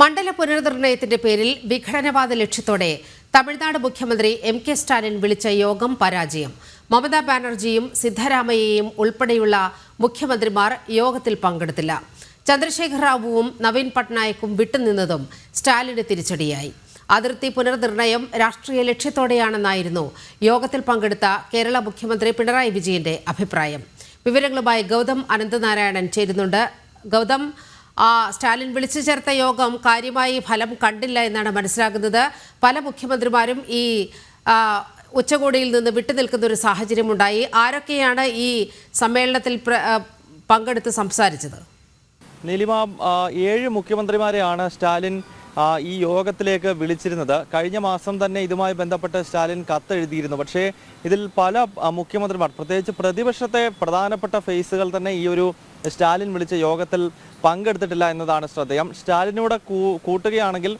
മണ്ഡല പുനർനിർണയത്തിന്റെ പേരിൽ വിഘടനവാദ ലക്ഷ്യത്തോടെ തമിഴ്നാട് മുഖ്യമന്ത്രി എം കെ സ്റ്റാലിൻ വിളിച്ച യോഗം പരാജയം. മമതാ ബാനർജിയും സിദ്ധരാമയ്യയും ഉൾപ്പെടെയുള്ള മുഖ്യമന്ത്രിമാർ യോഗത്തിൽ പങ്കെടുത്തില്ല. ചന്ദ്രശേഖർ റാവുവും നവീൻ പട്നായക്കും വിട്ടുനിന്നതും സ്റ്റാലിന് തിരിച്ചടിയായി. അതിർത്തി പുനർനിർണയം രാഷ്ട്രീയ ലക്ഷ്യത്തോടെയാണെന്നായിരുന്നു യോഗത്തിൽ പങ്കെടുത്ത കേരള മുഖ്യമന്ത്രി പിണറായി വിജയന്റെ അഭിപ്രായം. വിവരങ്ങളുമായി ഗൗതം അനന്തനാരായണൻ ചേരുന്നുണ്ട്. ഗൗതം സ്റ്റാലിൻ വിളിച്ചു ചേർത്ത യോഗം കാര്യമായി ഫലം കണ്ടില്ല എന്നാണ് മനസ്സിലാകുന്നത്. പല മുഖ്യമന്ത്രിമാരും ഈ ഉച്ചകോടിയിൽ നിന്ന് വിട്ടുനിൽക്കുന്ന ഒരു സാഹചര്യമുണ്ടായി. ആരൊക്കെയാണ് ഈ സമ്മേളനത്തിൽ പങ്കെടുത്ത് സംസാരിച്ചത്? നിലിമ ഏഴ് മുഖ്യമന്ത്രിമാരെയാണ് സ്റ്റാലിൻ ആ, ഈ യോഗത്തിലേക്ക് വിളിച്ചിരുന്നത്. കഴിഞ്ഞ മാസം തന്നെ ഇതുമായി ബന്ധപ്പെട്ട് സ്റ്റാലിൻ കത്തെഴുതിയിരുന്നു. പക്ഷേ ഇതിൽ പല മുഖ്യമന്ത്രിമാർ പ്രത്യേകിച്ച് പ്രതിപക്ഷത്തെ പ്രധാനപ്പെട്ട ഫേസുകൾ തന്നെ ഈ ഒരു സ്റ്റാലിൻ വിളിച്ച യോഗത്തിൽ പങ്കെടുത്തിട്ടില്ല എന്നതാണ് ശ്രദ്ധേയം. സ്റ്റാലിനൂടെ കൂട്ടുകയാണെങ്കിൽ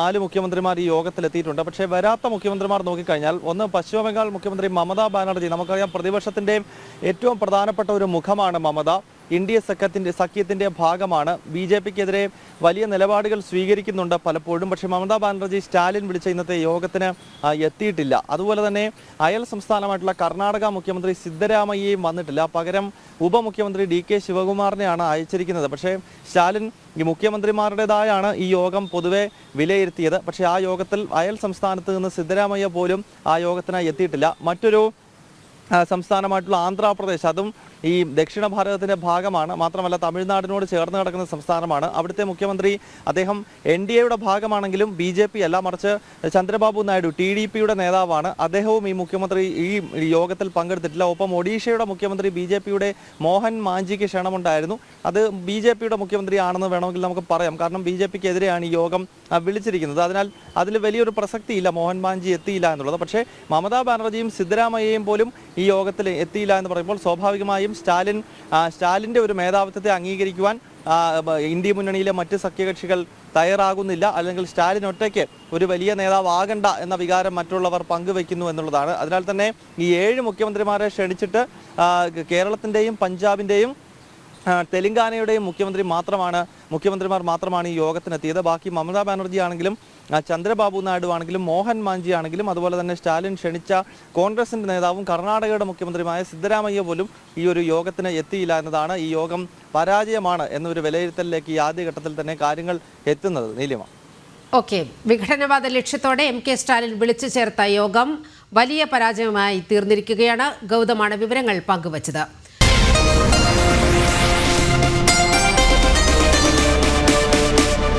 നാല് മുഖ്യമന്ത്രിമാർ ഈ യോഗത്തിൽ എത്തിയിട്ടുണ്ട്. പക്ഷേ വരാത്ത മുഖ്യമന്ത്രിമാർ നോക്കിക്കഴിഞ്ഞാൽ ഒന്ന് പശ്ചിമ ബംഗാൾ മുഖ്യമന്ത്രി മമതാ ബാനർജി. നമുക്കറിയാം പ്രതിപക്ഷത്തിന്റെയും ഏറ്റവും പ്രധാനപ്പെട്ട ഒരു മുഖമാണ് മമത. ഇന്ത്യ സഖ്യത്തിന്റെ സഖ്യത്തിന്റെ ഭാഗമാണ്. ബി ജെ പിക്കെതിരെ വലിയ നിലപാടുകൾ സ്വീകരിക്കുന്നുണ്ട് പലപ്പോഴും. പക്ഷേ മമതാ ബാനർജി സ്റ്റാലിൻ വിളിച്ച ഇന്നത്തെ യോഗത്തിന് എത്തിയിട്ടില്ല. അതുപോലെ തന്നെ അയൽ സംസ്ഥാനമായിട്ടുള്ള കർണാടക മുഖ്യമന്ത്രി സിദ്ധരാമയ്യയും വന്നിട്ടില്ല. പകരം ഉപമുഖ്യമന്ത്രി ഡി കെ ശിവകുമാറിനെയാണ് അയച്ചിരിക്കുന്നത്. പക്ഷേ സ്റ്റാലിൻ ഈ മുഖ്യമന്ത്രിമാരുടേതായാണ് ഈ യോഗം പൊതുവെ വിലയിരുത്തിയത്. പക്ഷേ ആ യോഗത്തിൽ അയൽ സംസ്ഥാനത്ത് നിന്ന് സിദ്ധരാമയ്യ പോലും ആ യോഗത്തിനായി എത്തിയിട്ടില്ല. മറ്റൊരു സംസ്ഥാനമായിട്ടുള്ള ആന്ധ്രാപ്രദേശ് അതും ഈ ദക്ഷിണ ഭാരതത്തിന്റെ ഭാഗമാണ്. മാത്രമല്ല തമിഴ്നാടിനോട് ചേർന്ന് കിടക്കുന്ന സംസ്ഥാനമാണ്. അവിടുത്തെ മുഖ്യമന്ത്രി അദ്ദേഹം എൻ ഡി എയുടെ ഭാഗമാണെങ്കിലും ബി ജെ പി അല്ല. മറിച്ച് ചന്ദ്രബാബു നായിഡു ടി ഡി പിയുടെ നേതാവാണ്. അദ്ദേഹവും ഈ മുഖ്യമന്ത്രി ഈ യോഗത്തിൽ പങ്കെടുത്തിട്ടില്ല. ഒപ്പം ഒഡീഷയുടെ മുഖ്യമന്ത്രി ബി ജെ പിയുടെ മോഹൻ മാഞ്ചിക്ക് ക്ഷണമുണ്ടായിരുന്നു. അത് ബി ജെ പിയുടെ മുഖ്യമന്ത്രി ആണെന്ന് വേണമെങ്കിൽ നമുക്ക് പറയാം. കാരണം ബി ജെ പിക്ക് എതിരെയാണ് ഈ യോഗം വിളിച്ചിരിക്കുന്നത്. അതിനാൽ അതിൽ വലിയൊരു പ്രസക്തിയില്ല. മോഹൻ മാഞ്ചി എത്തിയില്ല എന്നുള്ളത്. പക്ഷേ മമതാ ബാനർജിയും സിദ്ധരാമയ്യയും പോലും ഈ യോഗത്തിൽ എത്തിയില്ല എന്ന് പറയുമ്പോൾ സ്വാഭാവികമായും സ്റ്റാലിൻ സ്റ്റാലിന്റെ ഒരു മേധാവിത്വത്തെ അംഗീകരിക്കുവാൻ ഇന്ത്യ മുന്നണിയിലെ മറ്റ് സഖ്യകക്ഷികൾ തയ്യാറാകുന്നില്ല. അല്ലെങ്കിൽ സ്റ്റാലിൻ ഒറ്റയ്ക്ക് ഒരു വലിയ നേതാവാകണ്ട എന്ന വികാരം മറ്റുള്ളവർ പങ്കുവെക്കുന്നു എന്നുള്ളതാണ്. അതിനാൽ തന്നെ ഈ ഏഴ് മുഖ്യമന്ത്രിമാരെ ക്ഷണിച്ചിട്ട് കേരളത്തിന്റെയും പഞ്ചാബിന്റെയും തെലങ്കാനയുടെയും മുഖ്യമന്ത്രി മാത്രമാണ് മുഖ്യമന്ത്രിമാർ മാത്രമാണ് ഈ യോഗത്തിനെത്തിയത്. ബാക്കി മമതാ ബാനർജി ആണെങ്കിലും ചന്ദ്രബാബു നായിഡു ആണെങ്കിലും മോഹൻ മാഞ്ചി ആണെങ്കിലും അതുപോലെ തന്നെ സ്റ്റാലിൻ ക്ഷണിച്ച കോൺഗ്രസിന്റെ നേതാവും കർണാടകയുടെ മുഖ്യമന്ത്രിയുമായ സിദ്ധരാമയ്യ പോലും ഈ ഒരു യോഗത്തിന് എത്തിയില്ല എന്നതാണ് ഈ യോഗം പരാജയമാണ് എന്നൊരു വിലയിരുത്തലിലേക്ക് ഈ ആദ്യഘട്ടത്തിൽ തന്നെ കാര്യങ്ങൾ എത്തുന്നത്. നീലിമ. ഓക്കെ. വിഘടനവാദ ലക്ഷ്യത്തോടെ എം കെ സ്റ്റാലിൻ വിളിച്ചു ചേർത്ത യോഗം വലിയ പരാജയമായി തീർന്നിരിക്കുകയാണ്. ഗൗതമാണ് വിവരങ്ങൾ പങ്കുവച്ചത്.